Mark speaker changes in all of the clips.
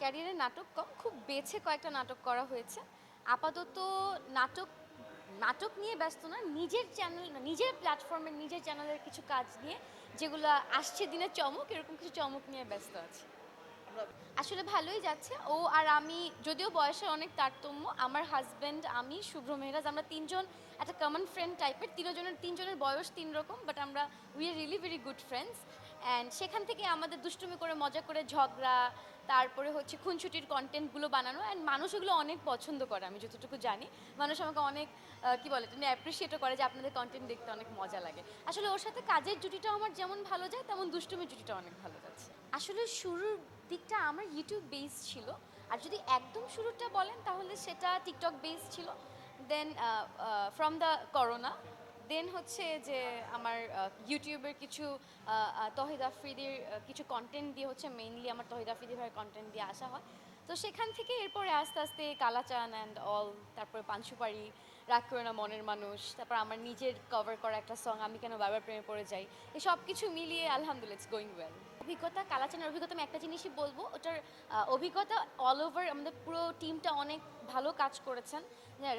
Speaker 1: ক্যারিয়ারে নাটক কম, খুব বেছে কয়েকটা নাটক করা হয়েছে। আপাতত নাটক নাটক নিয়ে ব্যস্ত না, নিজের চ্যানেল নিজের প্ল্যাটফর্মের নিজের চ্যানেলের কিছু কাজ নিয়ে, যেগুলো আসছে দিনের চমক, এরকম কিছু চমক নিয়ে ব্যস্ত আছি। আসলে ভালোই যাচ্ছে। ও আর আমি, যদিও বয়সের অনেক তারতম্য, আমার হাজব্যান্ড আমি, শুভ্র মেহরাজ, আমরা তিনজন একটা কমন ফ্রেন্ড টাইপের তিনজনের তিনজনের বয়স তিন রকম বাট আমরা we are really very good friends and সেখান থেকে আমাদের দুষ্টুমি করে, মজা করে, ঝগড়া, তারপরে হচ্ছে খুনছুটির কন্টেন্টগুলো বানানো অ্যান্ড মানুষ ওগুলো অনেক পছন্দ করে, আমি যতটুকু জানি। মানুষ আমাকে অনেক কি বলে তুমি অ্যাপ্রিসিয়েটও করে যে আপনাদের কন্টেন্ট দেখতে অনেক মজা লাগে। আসলে ওর সাথে কাজের জুটিটা আমার যেমন ভালো যায়, তেমন দুষ্টুমির জুটিটা অনেক ভালো যাচ্ছে। আসলে শুরুর দিকটা আমার ইউটিউব বেস ছিল। আর যদি একদম শুরুটা বলেন, তাহলে সেটা টিকটক বেস ছিল। Then from the corona then হচ্ছে যে আমার ইউটিউবের কিছু তহিদ আফ্রিদির কিছু কন্টেন্ট দিয়ে হচ্ছে মেইনলি আমার তহিদ আফ্রিদি ভাইয়ের কন্টেন্ট দিয়ে আসা হয়। তো সেখান থেকে এরপরে আস্তে আস্তে কালাচান অ্যান্ড অল তারপরে পানসুপাড়ি রাগ করে না মনের মানুষ, তারপর আমার নিজের কভার করা একটা সং আমি কেন বাবার প্রেমে পড়ে যাই, এসব সব কিছু মিলিয়ে আলহামদুলিল্লাহ ইটস গোয়িং ওয়েল অভিজ্ঞতা, কালাচানের অভিজ্ঞতা, আমি একটা জিনিসই বলব, ওটার অভিজ্ঞতা অল ওভার আমাদের পুরো টিমটা অনেক ভালো কাজ করেছেন।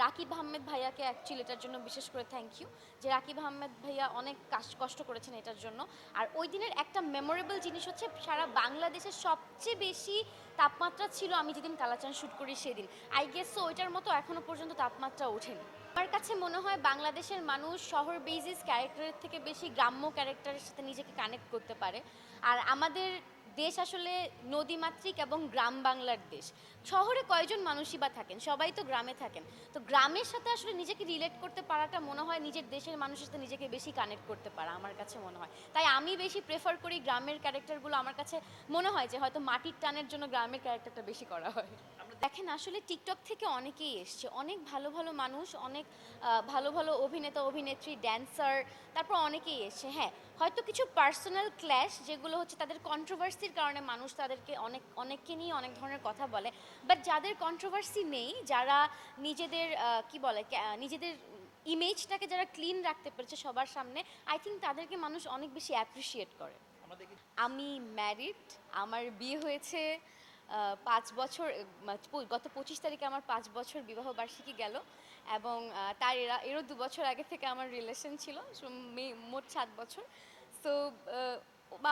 Speaker 1: রাকিব আহমেদ ভাইয়াকে অ্যাকচুয়ালি এটার জন্য বিশেষ করে থ্যাংক ইউ যে রাকিব আহমেদ ভাইয়া অনেক কাজ, কষ্ট করেছেন এটার জন্য। আর ওই দিনের একটা মেমোরেবল জিনিস হচ্ছে, সারা বাংলাদেশের সবচেয়ে বেশি তাপমাত্রা ছিল আমি যেদিন কালাচান শ্যুট করি সেদিন। আই গেস ওইটার মতো এখনও পর্যন্ত তাপমাত্রা ওঠেনি। আমার কাছে মনে হয় বাংলাদেশের মানুষ শহর বেজিস ক্যারেক্টারের থেকে বেশি গ্রাম্য ক্যারেক্টারের সাথে নিজেকে কানেক্ট করতে পারে। আর আমাদের দেশ আসলে নদীমাতৃক এবং গ্রাম বাংলার দেশ। শহরে কয়জন মানুষই বা থাকেন? সবাই তো গ্রামে থাকেন। তো গ্রামের সাথে আসলে নিজেকে রিলেট করতে পারাটা মনে হয় নিজের দেশের মানুষের সাথে নিজেকে বেশি কানেক্ট করতে পারা আমার কাছে মনে হয়। তাই আমি বেশি প্রেফার করি গ্রামের ক্যারেক্টারগুলো আমার কাছে মনে হয় যে হয়তো মাটির টানের জন্য গ্রামের ক্যারেক্টারটা বেশি করা হয়। দেখেন আসলে টিকটক থেকে অনেকেই এসছে। অনেক ভালো ভালো মানুষ অনেক ভালো ভালো অভিনেতা অভিনেত্রী ড্যান্সার তারপর অনেকেই এসছে। হ্যাঁ হয়তো কিছু পার্সোনাল ক্ল্যাশ যেগুলো হচ্ছে তাদের কন্ট্রোভার্সির কারণে মানুষ তাদেরকে অনেক অনেককে নিয়ে অনেক ধরনের কথা বলে। বাট যাদের কন্ট্রোভার্সি নেই যারা নিজেদের কি বলে নিজেদের ইমেজটাকে যারা ক্লিন রাখতে পেরেছে সবার সামনে আই থিঙ্ক তাদেরকে মানুষ অনেক বেশি অ্যাপ্রিসিয়েট করে। আমি ম্যারিড আমার বিয়ে হয়েছে পাঁচ বছর গত পঁচিশ তারিখে আমার পাঁচ বছর বিবাহ বার্ষিকী গেল এবং তার এরা, এরও দু বছর আগে থেকে আমার রিলেশন ছিল মোট সাত বছর। সো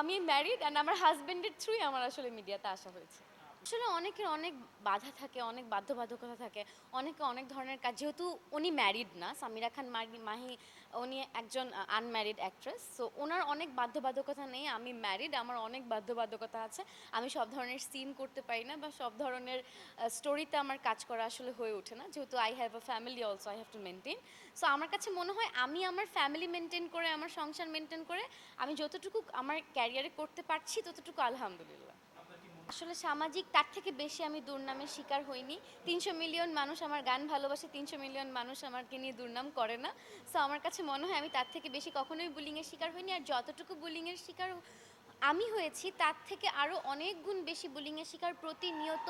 Speaker 1: আমি ম্যারিড অ্যান্ড আমার হাজব্যান্ডের থ্রুই আমার আসলে মিডিয়াতে আসা হয়েছে। আসলে অনেকের অনেক বাধা থাকে, অনেক বাধ্যবাধকতা থাকে, অনেকে অনেক ধরনের কাজ। যেহেতু উনি ম্যারিড না, সামিরা খান মাহি- উনি একজন আনম্যারিড অ্যাক্ট্রেস সো ওনার অনেক বাধ্যবাধকতা নেই, আমি ম্যারিড আমার অনেক বাধ্যবাধকতা আছে। আমি সব ধরনের সিন করতে পারি না বা সব ধরনের স্টোরিতে আমার কাজ করা আসলে হয়ে ওঠে না। যেহেতু I have a family also I have to maintain so আমার কাছে মনে হয় আমি আমার ফ্যামিলি মেনটেন করে, আমার সংসার মেনটেন করে, আমি যতটুকু আমার ক্যারিয়ারে করতে পারছি, ততটুকু আলহামদুলিল্লাহ। আসলে সামাজিক, তার থেকে বেশি আমি দুর্নামের শিকার হইনি। তিনশো মিলিয়ন মানুষ আমার গান ভালোবাসে, তিনশো মিলিয়ন মানুষ আমাকে নিয়ে দুর্নাম করে না। সো আমার কাছে মনে হয় আমি তার থেকে বেশি কখনোই বুলিংয়ের শিকার হইনি। আর যতটুকু বুলিংয়ের শিকার আমি হয়েছি, তার থেকে আরও অনেক গুণ বেশি বুলিংয়ের শিকার প্রতিনিয়ত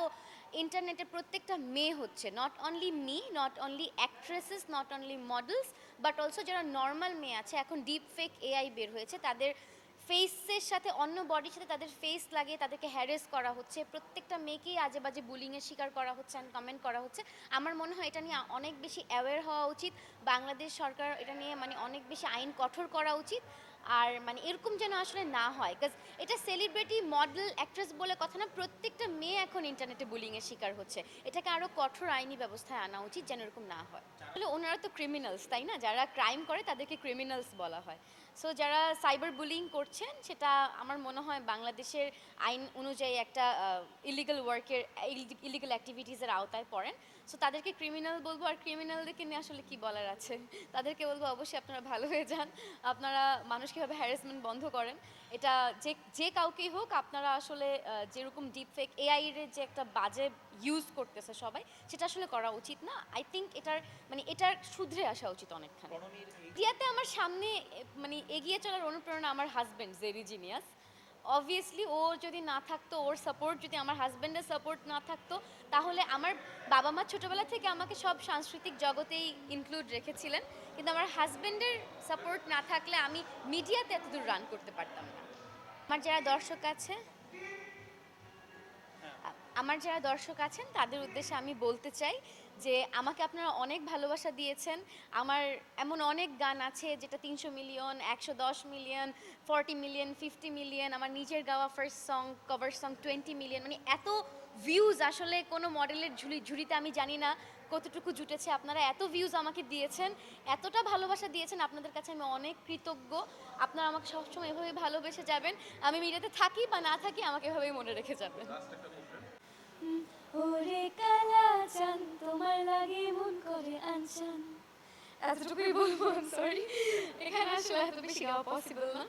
Speaker 1: ইন্টারনেটে প্রত্যেকটা মেয়ে হচ্ছে। Not only me not only actresses not only models but also যারা নর্মাল মেয়ে আছে, এখন ডিপ ফেক এআই বের হয়েছে, তাদের ফেসের সাথে, অন্য বডির সাথে তাদের ফেস লাগিয়ে তাদেরকে হ্যারেস করা হচ্ছে। প্রত্যেকটা মেয়েকেই আজে বাজে বুলিংয়ের শিকার করা হচ্ছে অ্যান্ড কমেন্ট করা হচ্ছে। আমার মনে হয় এটা নিয়ে অনেক বেশি অ্যাওয়্যার হওয়া উচিত। বাংলাদেশ সরকার এটা নিয়ে মানে অনেক বেশি আইন কঠোর করা উচিত। আর মানে এরকম যেন আসলে না হয়। বিকজ এটা সেলিব্রিটি মডেল অ্যাক্ট্রেস বলে কথা না, প্রত্যেকটা মেয়ে এখন ইন্টারনেটে বুলিংয়ের শিকার হচ্ছে। এটাকে আরও কঠোর আইনি ব্যবস্থায় আনা উচিত যেন এরকম না হয়। তাহলে ওনারা তো ক্রিমিনালস তাই না? যারা ক্রাইম করে তাদেরকে ক্রিমিনালস বলা হয়। সো যারা সাইবার বুলিং করছেন, সেটা আমার মনে হয় বাংলাদেশের আইন অনুযায়ী একটা ইলিগাল ওয়ার্কের ইলিগাল অ্যাক্টিভিটিসের আওতায় পড়েন। সো তাদেরকে ক্রিমিনাল বলব, আর ক্রিমিনালদেরকে নিয়ে আসলে কি বলার আছে? তাদেরকে বলব, অবশ্যই আপনারা ভালো হয়ে যান। আপনারা মানুষ কীভাবে হ্যারাসমেন্ট বন্ধ করেন, এটা যে যে কাউকেই হোক, আপনারা আসলে যেরকম ডিপ ফেক এআইয়ের যে একটা বাজে ইউজ করতেছে সবাই, সেটা আসলে করা উচিত না। আই থিঙ্ক এটার মানে এটার শুধরে আসা উচিত অনেকখানি। ইন্ডিয়াতে আমার সামনে মানে এগিয়ে চলার অনুপ্রেরণা আমার হাজব্যান্ড জেরিজিনিয়াস অবভিয়াসলি ও যদি না থাকতো, ওর সাপোর্ট যদি আমার হাজব্যান্ডের সাপোর্ট না থাকতো, তাহলে আমার বাবা মা ছোটোবেলা থেকে আমাকে সব সাংস্কৃতিক জগতেই ইনক্লুড রেখেছিলেন। কিন্তু আমার হাজব্যান্ডের সাপোর্ট না থাকলে আমি মিডিয়াতে এতদূর রান করতে পারতাম না। আমার যারা দর্শক আছে আমার যারা দর্শক আছেন, তাদের উদ্দেশ্যে আমি বলতে চাই যে আমাকে আপনারা অনেক ভালোবাসা দিয়েছেন। আমার এমন অনেক গান আছে যেটা তিনশো মিলিয়ন, একশো দশ million, forty million, fifty million, আমার নিজের গাওয়া first song cover song twenty million মানে এত ভিউজ আসলে কোনো মডেলের ঝুলি ঝুড়িতে আমি জানি না কতটুকু জুটেছে। আপনারা এত ভিউজ আমাকে দিয়েছেন, এতটা ভালোবাসা দিয়েছেন, আপনাদের কাছে আমি অনেক কৃতজ্ঞ। আপনারা আমাকে সবসময় এভাবে ভালোবেসে যাবেন। আমি মিডিয়াতে থাকি বা না থাকি, আমাকে এভাবেই মনে রেখে যাবেন। ওরে কালা চান তোমার লাগে মন করে আনচান। এতটুকুই বলব সরি এখানে আসলে এত বেশি পসিবল না।